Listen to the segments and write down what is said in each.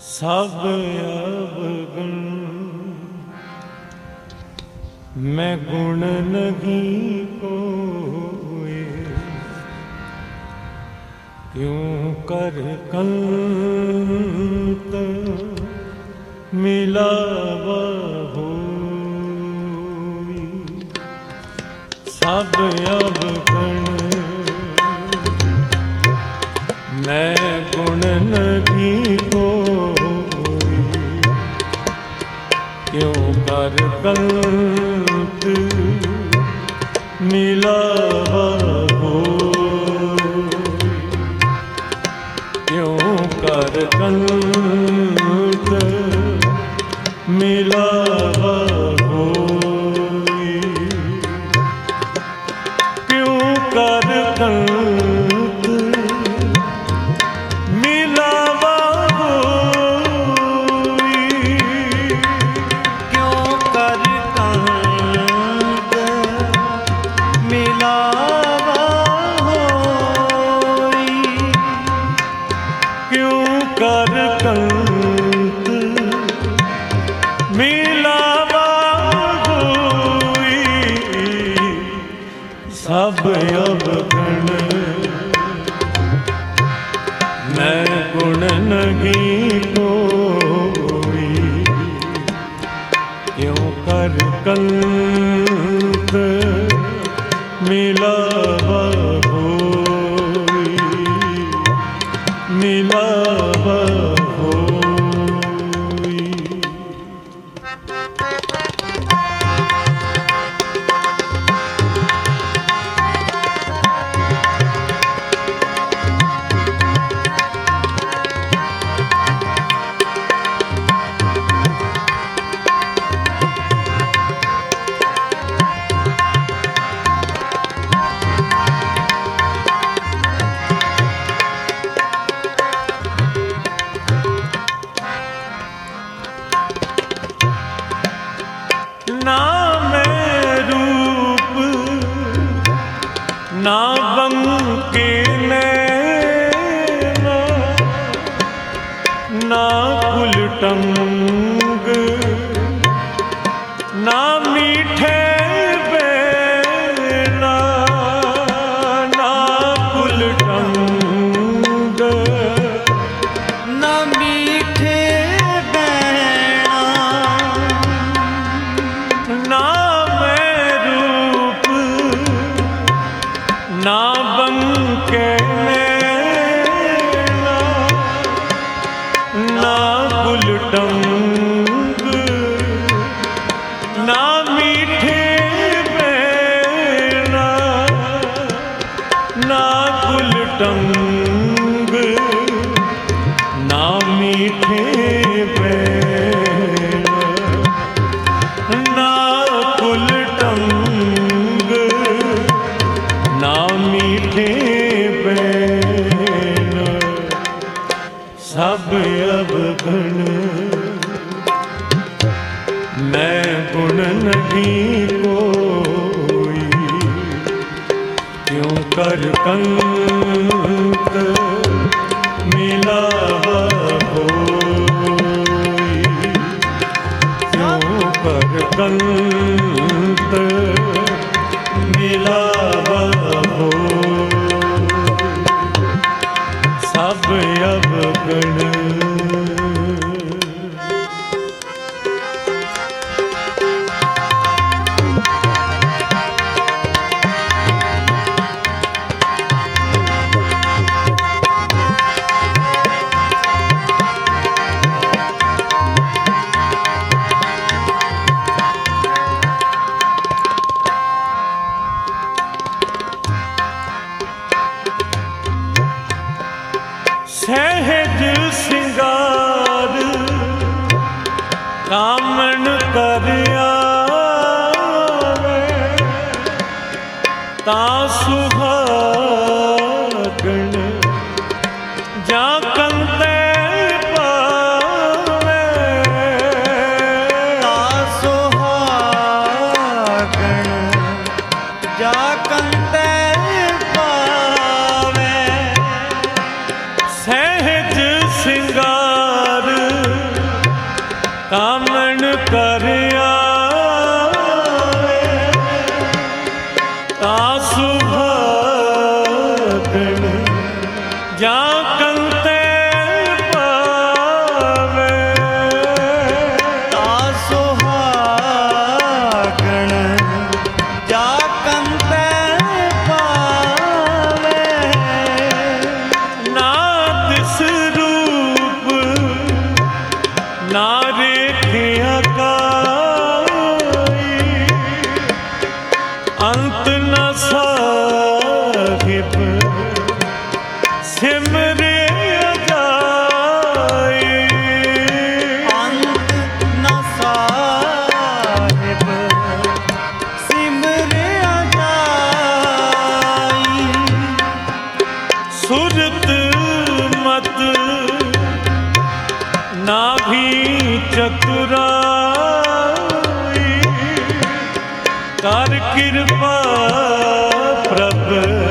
ਸਭ ਅਵਗੁਣ। ਮੈਂ ਗੁਣ ਨਹੀਂ ਕੋਏ। ਕਿਉ ਕਰ ਕੰਤ ਮਿਲਾਵਾ ਹੋਈ? ਸਭ ਅਵਗੁਣ। ਮੈਂ ਗੁਣ ਨਹੀਂ ਕੋਈ ਕਿਉ ਕਰ ਕੰਤ ਮਿਲਾਵਾ ਹੋਈ ਕਿਉ ਕਰ ਕੰਤ ਗੁਲਟੰਗ ਨਾ ਮੀਠੇ ਬੈਣਾ ਨਾ ਉਲਟੰਗ ਨਾ ਮੀਠੇ ਬੈਨ ਸਭ ਅਵਗਣ ਮੈਂ ਗੁਣ ਨਹੀਂ ਕੋ ਕਰ ਕੰਤ ਮਿਲਾਵਾ ਹੋਈ ਕਿਉ ਕਰ ਕੰਤ tá ਅੰਤ ਨਾ ਸਾਹਿਬ ਸਿਮਰ Rabbi.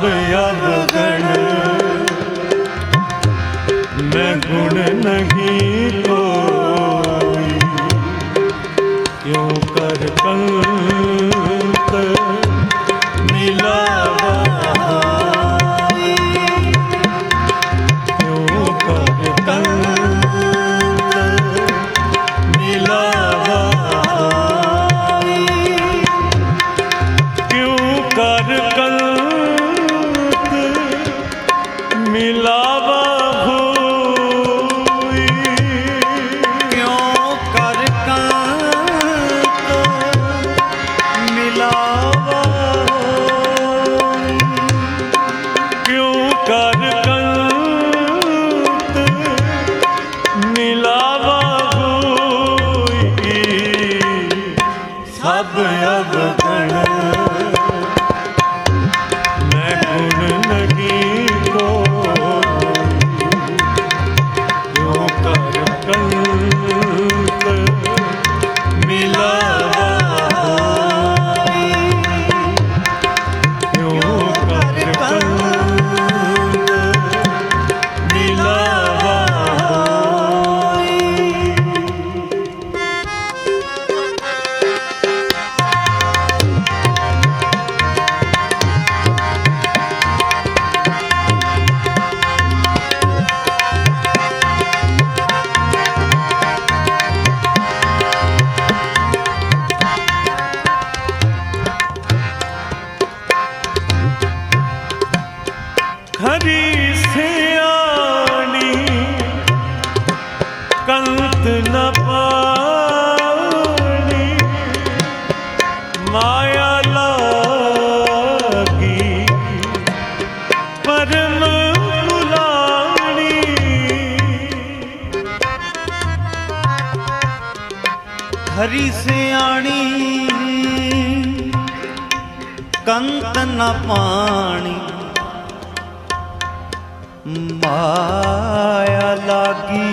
Tatlı yadım ਸਭ ਅਵਗਣ ਲਾਗੀ। ਪਰਮ ਹਰੀ ਸਿਆਣੀ ਕੰਤ ਨ ਮਾਇਆ ਲਾਗੀ।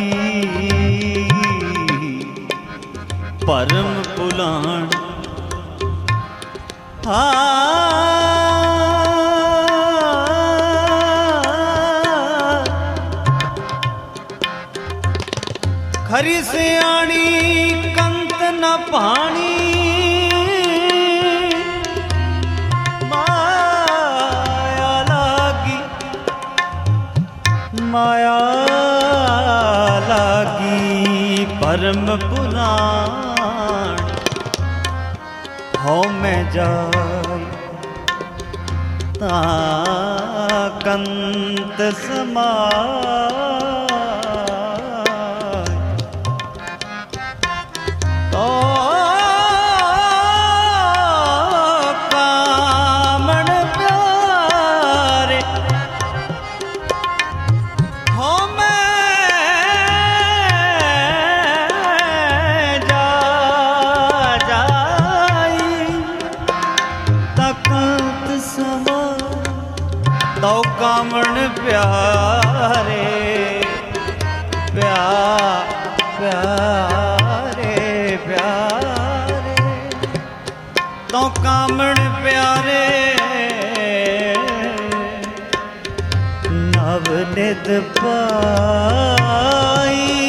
ਪਰਮ ਪੁਲਾਣ। ਖਰੀ ਸਿਆਣੀ ਕੰਤ ਨਾ ਪਾਣੀ ਮਾਇਆ ਲਾਗੀ ਮਾਇਆ ਲਾਗੀ ਪਰਮ ਹੋ ਮੈਂ ਜਾ ਤਾ ਕੰਤ ਸਮਾ ਸਮਾ ਤਉ ਕਾਮਣ ਪਿਆਰੇ ਪਿਆ ਪਿਆਰੇ ਪਿਆਰੇ। ਤਉ ਕਾਮਣ ਪਿਆਰੇ ਨਵ ਨਿਦ ਪਾਈ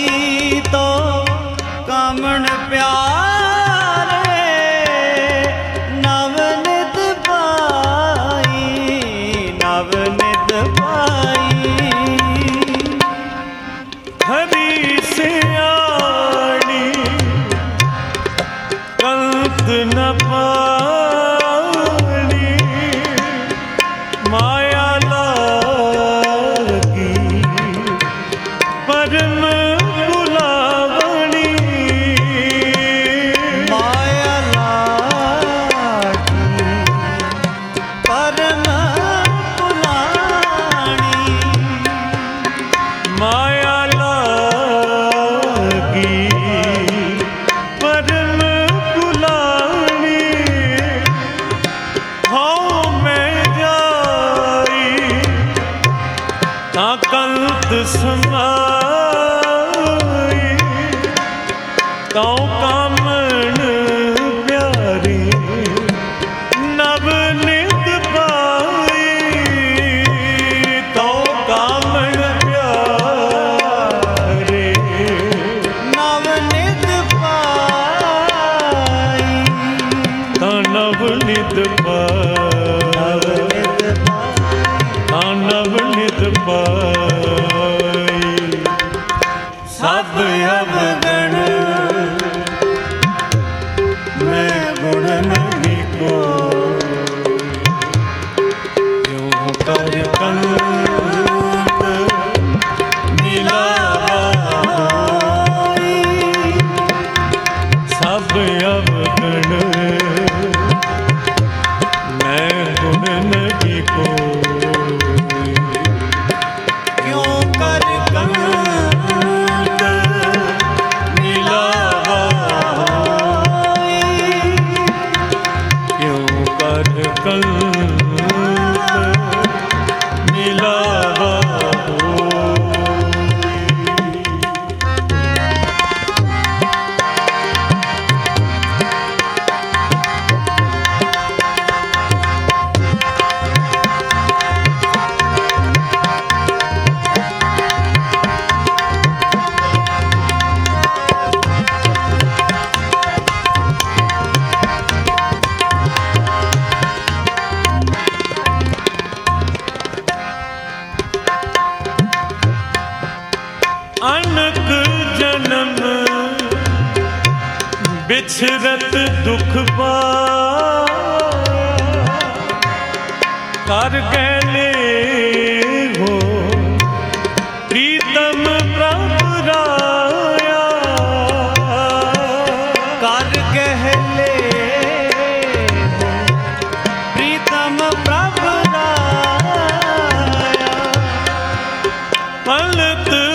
ਅਨਕ ਜਨਮ ਵਿਛਰਤ ਦੁਖ ਪਾਇਆ ਕਰ ਗੈਲੇ ਹੋ, ਪ੍ਰੀਤਮ ਪ੍ਰਭ ਰਾਇਆ। ਕਰ ਗਹਿਲੇ ਪ੍ਰੀਤਮ ਪ੍ਰਭ ਰਾਇਆ। ਪਲਤ